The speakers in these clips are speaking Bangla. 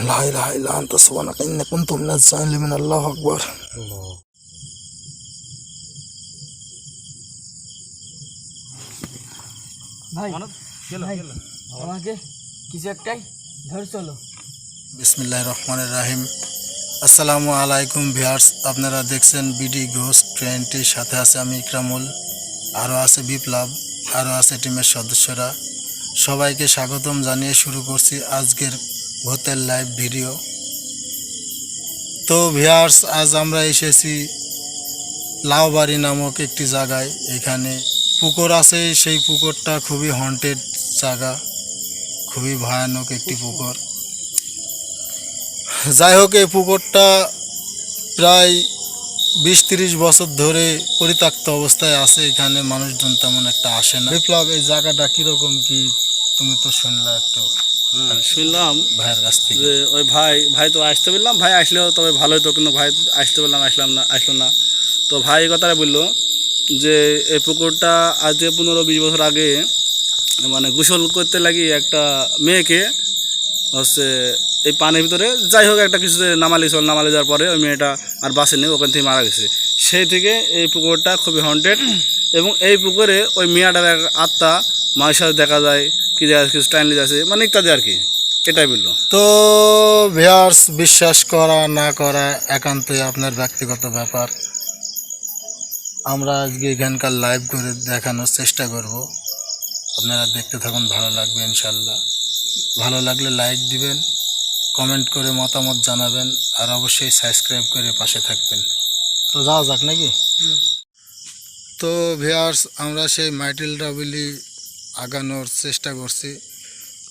لا إله إلا أنت سبحانك إني كنت من الظالمين الله أكبر ভাই ভাই আমাকে কিছু একটাই? ধর, চলো। বিসমিল্লাহ রহমান রাহিম। আসসালামু আলাইকুম ভিয়ার্স আপনারা দেখছেন বিডি ঘোষ টোয়েন্টির সাথে আছে আমি ইকরামুল, আরও আছে বিপ্লব, আরও আছে টিমের সদস্যরা। সবাইকে স্বাগতম জানিয়ে শুরু করছি আজকের ভূতের লাইভ ভিডিও। তো ভিয়ার্স আজ আমরা এসেছি লাউবাড়ি নামক একটি জায়গায়। এখানে পুকুর আছে, সেই পুকুরটা খুবই হন্টেড জায়গা। খুবই ভয়ানক একটি পুকুর। যাই হোক এই পুকুরটা প্রায় বিশ তিরিশ বছর ধরে পরিত্যক্ত অবস্থায় আছে। এখানে মানুষজন তেমন একটা আসে না। বিপ্লব এই জায়গাটা কীরকম কি তুমি তো শুনলা একটু? হ্যাঁ শুনলাম ভাইয়ের কাছ থেকে। যে ওই ভাই ভাই তো আসতে বললাম। ভাই আসলেও তবে ভালো হতো কিন্তু ভাই আসতে বললাম আসলাম না আসলো না। তো ভাই এই কথাটা বলল যে এই পুকুরটা আজ পনেরো বিশ বছর আগে মানে গোসল করতে লাগি একটা মেয়েকে, হচ্ছে এই পানির ভিতরে। যাই হোক, একটা কিছুতে নামালি চল, নামালি যাওয়ার পরে ওই মেয়েটা আর বাসেনি ওখান থেকে মারা গেছে। সেই থেকে এই পুকুরটা খুবই হন্টেড এবং এই পুকুরে ওই মেয়েটার এক আত্মা মায়ের সাথে দেখা যায়, কি দেখা কিছু টাইম আছে মানে ইত্যাদি আর কি। এটাই বলল। তো ভিয়ার্স বিশ্বাস করা না করা একান্তই আপনার ব্যক্তিগত ব্যাপার। আমরা আজকে এখানকার লাইভ করে দেখানোর চেষ্টা করব। আপনারা দেখতে থাকুন, ভালো লাগবে ইনশাল্লাহ ভালো লাগলে লাইক দিবেন, কমেন্ট করে মতামত জানাবেন, আর অবশ্যই সাবস্ক্রাইব করে পাশে থাকবেন। তো যাওয়া যাক নাকি? তো ভিয়ার্স আমরা সেই মাইটেল ডাবলি আগানোর চেষ্টা করছি।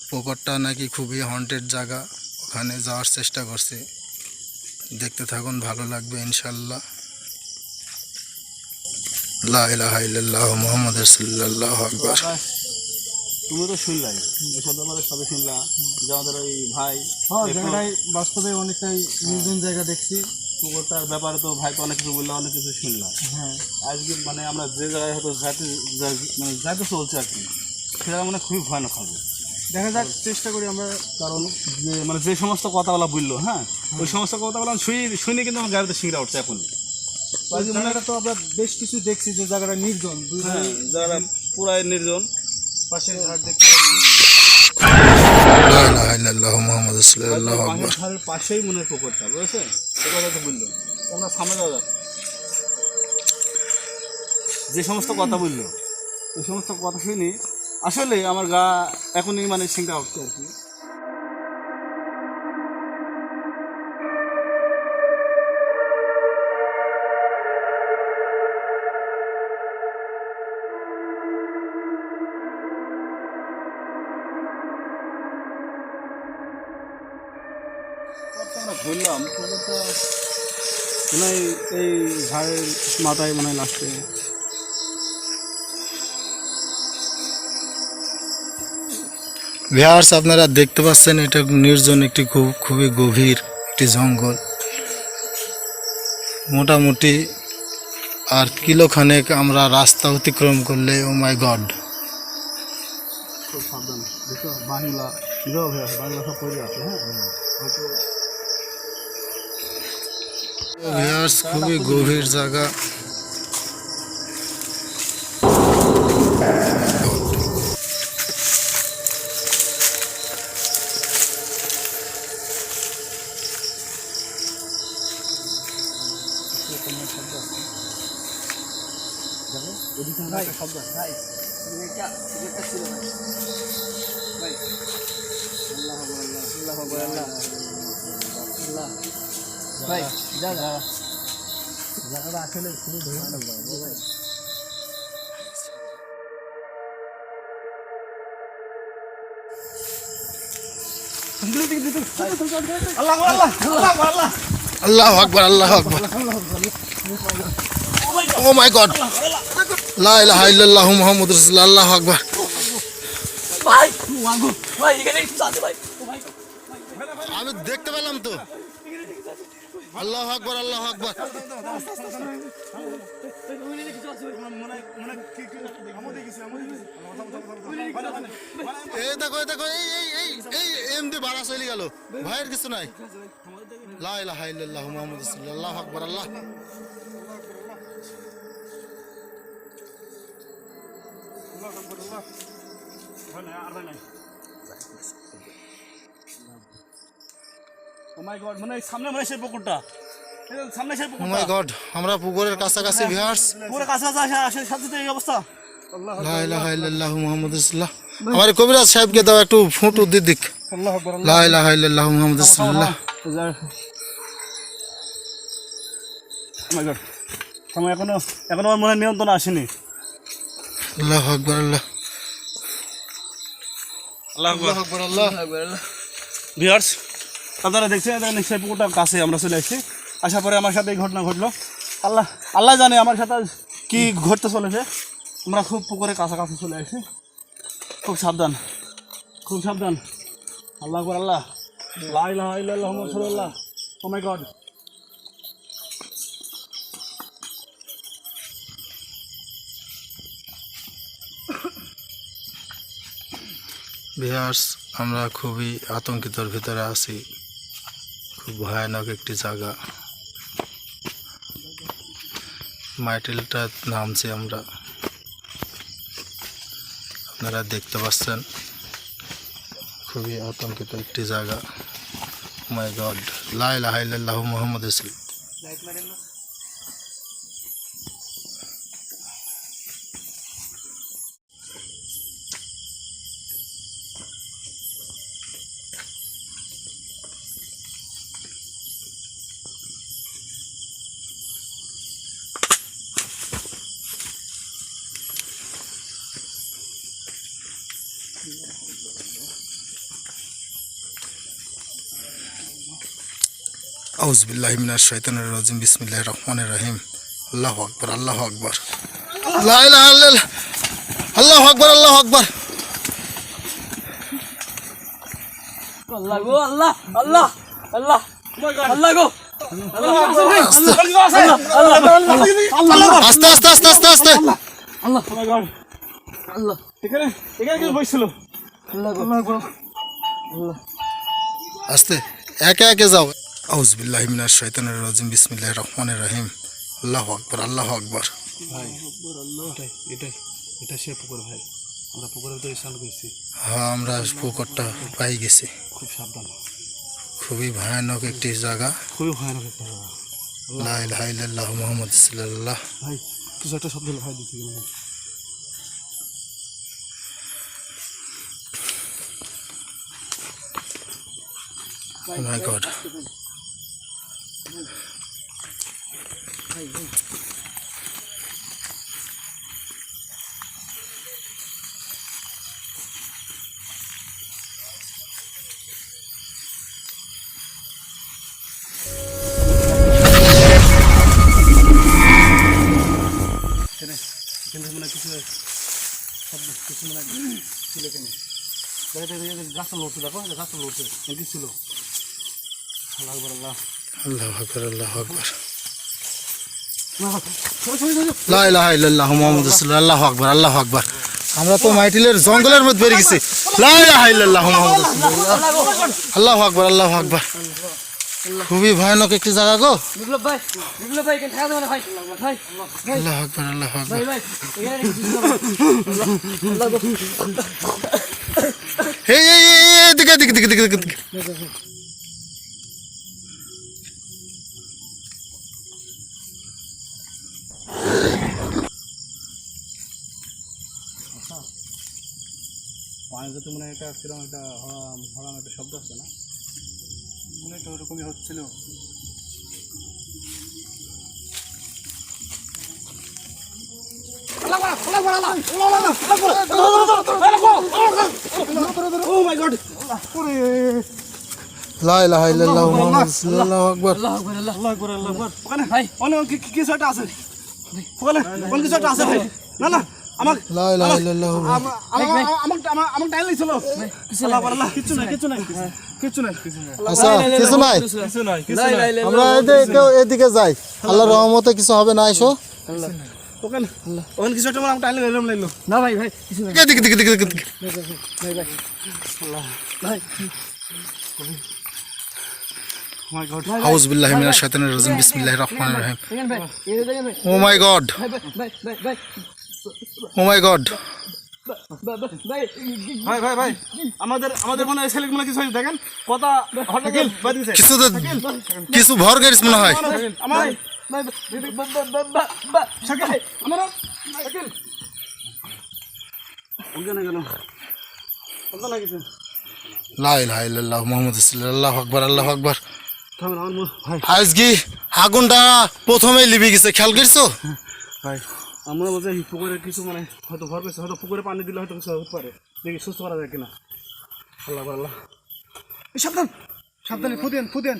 পুকুরটা নাকি খুবই হন্টেড জায়গা, ওখানে যাওয়ার চেষ্টা করছি। দেখতে থাকুন, ভালো লাগবে ইনশাল্লাহ লা ইল্লাল্লাহ মুহাম্মদ রাসূলুল্লাহ আকবার। তুমি তো শুনলাই। এসব ব্যাপারে সবে শুনলা যে আমাদের ওই ভাই হ্যাঁ জায়গাটাই বাস্তবে অনেকটাই নির্জন জায়গা দেখছি। পুকুরটার ব্যাপারে তো ভাই অনেক কিছু বললাম অনেক কিছু শুনলাম হ্যাঁ। আজকে মানে আমরা যে জায়গায় হয়তো যাইতে যা- মানে যাইতে চলছে আর কি সেটা মানে খুবই ভয়ানক হবে। দেখা যাক চেষ্টা করি আমরা। কারণ যে মানে যে সমস্ত কথাগুলো বলল হ্যাঁ ওই সমস্ত কথাগুলো আমি শুনি শুনে কিন্তু আমার গাড়িতে শিংরা উঠছে এখন তো আমরা বেশ কিছু দেখছি যে জায়গাটা নির্জন। হ্যাঁ যারা পুরাই নির্জন। পাশে ঘাট দেখতে পাচ্ছি। পাশের পাশেই মনে পুকুরটা সে কথা তো বলল। তোমরা সামনে দাদা। যে সমস্ত কথা বলল ওই সমস্ত কথা শুনি আসলে আমার গা এখনই মানে সিংটা উঠছে আর কি মনে হয় এই ঝাড়ের মাথায় মনে হয় লাস্টে ভিউয়ার্স আপনারা দেখতে পাচ্ছেন এটা নির্জন একটি খুব খুবই গভীর একটি জঙ্গল। মোটামুটি আর কিলোখানেক আমরা রাস্তা অতিক্রম করলে ও মাই গড খুব সাবধান। দেখো বাংলা বাংলা সব পড়ে আছে হ্যাঁ? ভিউয়ার্স খুবই গভীর জায়গা। ভাই ভাই এটা এটা ছিল ভাই ভাই আল্লাহ আল্লাহ আল্লাহ আল্লাহ আল্লাহ ভাই যা যা। জায়গাটা আসলে খুবই ভয়ানক ভাই আল্লাহ আল্লাহ আল্লাহ আল্লাহ আল্লাহ আকবার আল্লাহ আকবার। ও মাই গড লা ইলাহা ইল্লাল্লাহু মুহাম্মাদুর রাসূলুল্লাহ আল্লাহু আকবার। ভাই ভাই এখানে ভাই। আমি দেখতে পেলাম তো। আল্লাহ আকবর আল্লাহ আকবর। এই দেখো এই দেখো, এই এই এই এই এমডি ভাড়া চলে গেল। ভাইয়ের কিছু নাই। লা ইলাহা ইল্লাল্লাহ মুহাম্মাদুর রাসূলুল্লাহ, আল্লাহু আকবার, আল্লাহ। ও মাই গড মানে সামনে মানে সেই পুকুরটা। সামনে সেই মাই গড আমরা পুকুরের কাছাকাছি ভিউয়ার্স পুরো কাছে কাছে আসে সাথে এই অবস্থা। লা ইলাহা ইল্লাল্লাহ মুহাম্মাদুর রাসূলুল্লাহ। আমার কবিরাজ সাহেবকে দাও একটু ফুট উদ্দি দিক। আল্লাহ আকবার লা ইলাহা ইল্লাল্লাহ মুহাম্মাদুর রাসূলুল্লাহ। মাই গড সময় এখনও এখনও আমার মনে নিয়ন্ত্রণ আসেনি। আল্লাহু আকবার আল্লাহ। আল্লাহ আল্লাহু আকবার আল্লাহ ভিউয়ার্স আপনারা দেখছেন দেখেন সেই পুকুরটা কাছে আমরা চলে আসছি। আসার পরে আমার সাথে এই ঘটনা ঘটলো। আল্লাহ আল্লাহ জানে আমার সাথে কি ঘটতে চলেছে। আমরা খুব পুকুরে কাছাকাছি চলে আসছি। খুব সাবধান খুব সাবধান। আল্লাহ আকবার, আল্লাহ। বিহার্স আমরা খুবই আতঙ্কিতর ভিতরে আছি। খুব ভয়ানক একটি জায়গা। মাইটেলটা নামছি আমরা। আপনারা দেখতে পাচ্ছেন, খুবই আতঙ্কিত একটি জায়গা। মাই গড লাই লাহাইল্লাহ মোহাম্মদ ইসলাম আউজবিল্লাহিমিনার শৈতানের রাজিম বিসমিল্লাহ রহমান রহিম। আল্লাহ আকবর আল্লাহ আকবর। আল্লাহ আকবর আল্লাহ আকবর। আল্লাহ গো আল্লাহ আল্লাহ আল্লাহ আল্লাহ গো। আস্তে আস্তে আস্তে আস্তে আস্তে। আল্লাহ আল্লাহ। এখানে এখানে কি বসছিল? আল্লাহ গো। আস্তে একে একে যাও। আউজবিল্লাহিমিনার শৈতানের রাজিম বিসমিল্লাহ রহমান রহিম। আল্লাহ আকবর আল্লাহ আকবর। ভাই এটা সে পুকুর ভাই। আমরা পুকুরের ভিতরে স্নান করছি। হ্যাঁ আমরা পুকুরটা পাই গেছি। খুব সাবধান। খুবই ভয়ানক একটি জায়গা। খুবই ভয়ানক একটা জায়গা। লা ইলাহা ইল্লাল্লাহ মুহাম্মদ রাসূলুল্লাহ। ভাই কিছু একটা শব্দ ভাই দিচ্ছি Oh my god. কিছু শব্দ কিছু মানে ছিল দেখো, গাছটা লড়ছে দেখো গাছটা লড়ছে এটি ছিল আল্লাহ আকবার, আল্লাহ আল্লাহ আকবর আল্লাহ আকবর। আল্লাহু আকবার আল্লাহু আকবার। আমরা তো মাইটিলের জঙ্গলের মধ্যে বেরিয়ে গেছি আল্লাহু আকবার আল্লাহু আকবার খুবই ভয়ানক একটি জায়গা গো বিপ্লব ভাই বিপ্লব ভাই এখানে থাকা যাবে না ভাই ভাই পানিতে তো মনে হয় একটা কীরকম একটা হরাম হরাম একটা শব্দ আছে না মনে তো ওরকমই হচ্ছিল কিছু একটা আছে ওখানে অনেক কিছু একটা আছে ভাই। না না আমার লা ইলাহা ইল্লাল্লাহু। আমার আমার আমার আমার টাইম লাগছিল আল্লাহ আল্লাহ। কিছু নাই কিছু নাই কিছু নাই। আচ্ছা কিছু নাই? কিছু নাই লাই লাই লাই আমরা এদিকে এদিকে যাই। আল্লাহর রহমতে কিছু হবে না ওখানে ওখানে কিছু একটা আমার টাইম লাগল লাগল না ভাই ভাই কিছু নাই। এদিকে আউজ বিল্লাহি মিনাশ শাইতানির রাজিম বিসমিল্লাহির রহমানির রহিম ও মাই গড ও মাই গড ভাই আমাদের আমাদের মনে হয় ছেলে কিছু হয়েছে দেখেন। কথা হঠাৎ কিছু তো কিছু ভর গেছিস মনে হয়। আমার ভাই ভাই শাকিল আমার শাকিল। অজ্ঞান হয়ে গেল অজ্ঞান হয়ে গেছে লা ইলাহা ইল্লাল্লাহ মুহাম্মদ আল্লাহু আকবার আল্লাহু আকবার। আজকে আগুনটা প্রথমেই লিবি গেছে খেয়াল করছ? ভাই আমরা বলতে পুকুরে কিছু মানে হয়তো ভর পেয়েছে হয়তো পুকুরে পানি দিলে হয়তো কিছু হতে পারে দেখি সুস্থ করা যায় কিনা। আল্লাহ আল্লাহ সাবধান সাবধানে ফুদেন ফুদেন।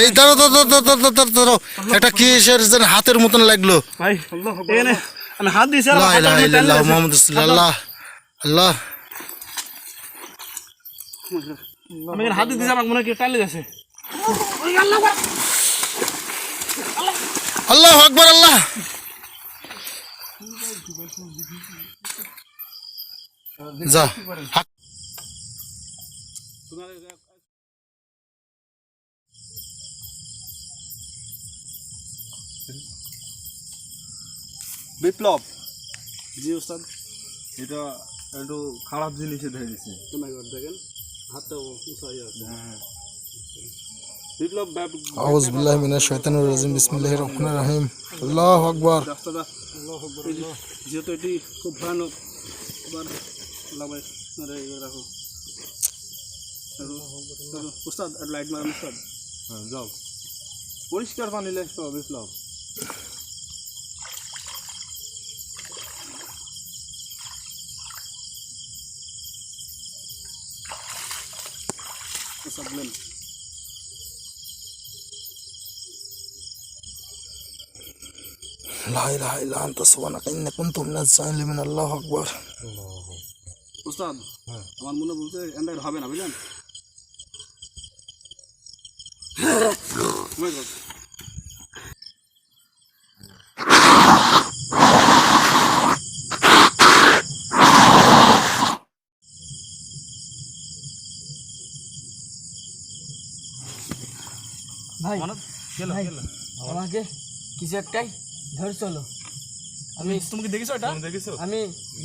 এই দাঁড়ো দাঁড়ো দাঁড়ো দাঁড়ো দাঁড়ো একটা কিসের যেন হাতের মতন লাগল? ভাই হাত দিয়েছি আর লা হাতটা ইলাহা আমি টান ইল্লাল্লাহ দিয়েছি। মুহাম্মদ রাসূলুল্লাহ আল্লাহ আমি এখানে হাত দিয়েছি আমাকে মনে হয় কি টান লেগেছে আল্লাহু আকবার আল্লাহ। যা বিপ্লব। জি ওস্তাদ। এটা একটু খারাপ জিনিসে ধরে দেখেন। হাতটা উঁচা হয়ে আছে বিপ্লব ব্যাপ- আউজ বিল্লাহি মিনাশ শাইতানির রাজিম বিসমিল্লাহির রহমানির রহিম আল্লাহু আকবার রাস্তাটা এই যে- যেহেতু এটি খুব ভয়ানক এবার আল্লাহ ভাই আরে ইয়ে রাখো একটু- একটু- উস্তাদ একটু লাইট মারেন উস্তাদ হ্যাঁ, যাও পরিষ্কার পানি লেখতে হবে বিপ্লব উস্তাদ বলেন লা ইলাহা ইল্লা আনতা সুবহানাকা ইন্নী কুনতু মিনাজ জালিমিন আল্লাহু আকবার উস্তাদ আমার মনে বলছে এন্ডার হবে না বুঝলেন ভাই ভাই আমাকে কিছু একটাই ধর চলো। আমি তুমি কি দেখেছ এটা? দেখেছ? আমি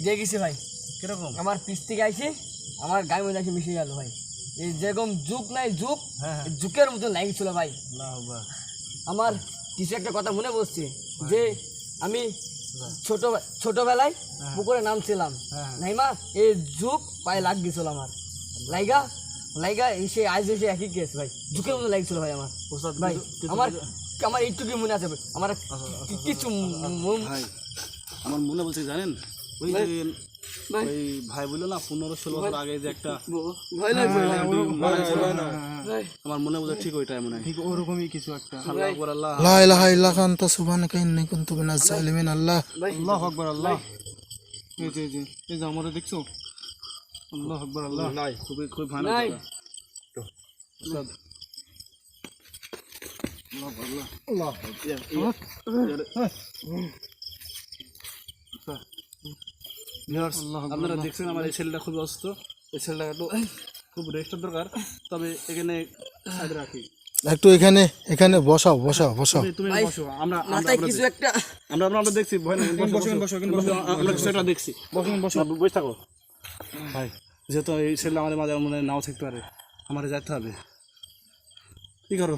দেখেছি ভাই। কীরকম? আমার পিস থেকে আইছে আমার গায়ে মধ্যে মিশে গেল ভাই। এই যেরকম যুগ নাই যুগ হ্যাঁ, যুগের মতন লাগছিল ভাই। আমার কিছু একটা কথা মনে পড়ছে যে আমি ছোট ছোটবেলায় পুকুরে নামছিলাম। নাইমা এই যুগ পায়ে লাগ গেছিল আমার। লাইগা লাইগা এসে আজ এসে একই কেস ভাই। যুগের মতো লাগছিল ভাই আমার। উস্তাদ ভাই আমার আমার এইটুকুই মনে আছে ভাই। আমার কিছু ভাই আমার মনে বলছে জানেন? ওই যে ভাই। ওই ভাই বলল না পনেরো ষোলো বছর আগে যে একটা ভাই। ভাই আমার মনে বলছে ঠিক ওইটাই মনে হয়। ঠিক ওরকমই কিছু একটা। আল্লাহ আকবার আল্লাহ লা ইলাহা ইল্লা আনতা সুবহানাকা ইন্নী কুনতু মিনাজ জালিমিন আল্লাহ আল্লাহ আকবর আল্লাহ। এই যে এই যে এই যে আমরা দেখছ? আল্লাহ আকবর আল্লাহ। নাই। খুবই খুবই ভয়ানক নাই। আপনারা দেখছেন আমার এই ছেলেটা খুবই অসুস্থ। এই ছেলেটা একটু খুব রেস্টের দরকার। তবে এখানে রাখি। একটু এখানে এখানে বসাও বসাও বসাও। তুমি- বসো। আমরা আমরা কিছু দেখছি। একটা। আমরা আমরা দেখছি ভয় নেই। বসো বসো বসো। আমরা কিছু একটা দেখছি। বসো বসো। বসে থাকো। ভাই, যেহেতু এই ছেলে আমাদের মাঝে মনে নাও থাকতে পারে আমাদের যেতে হবে। কী করো?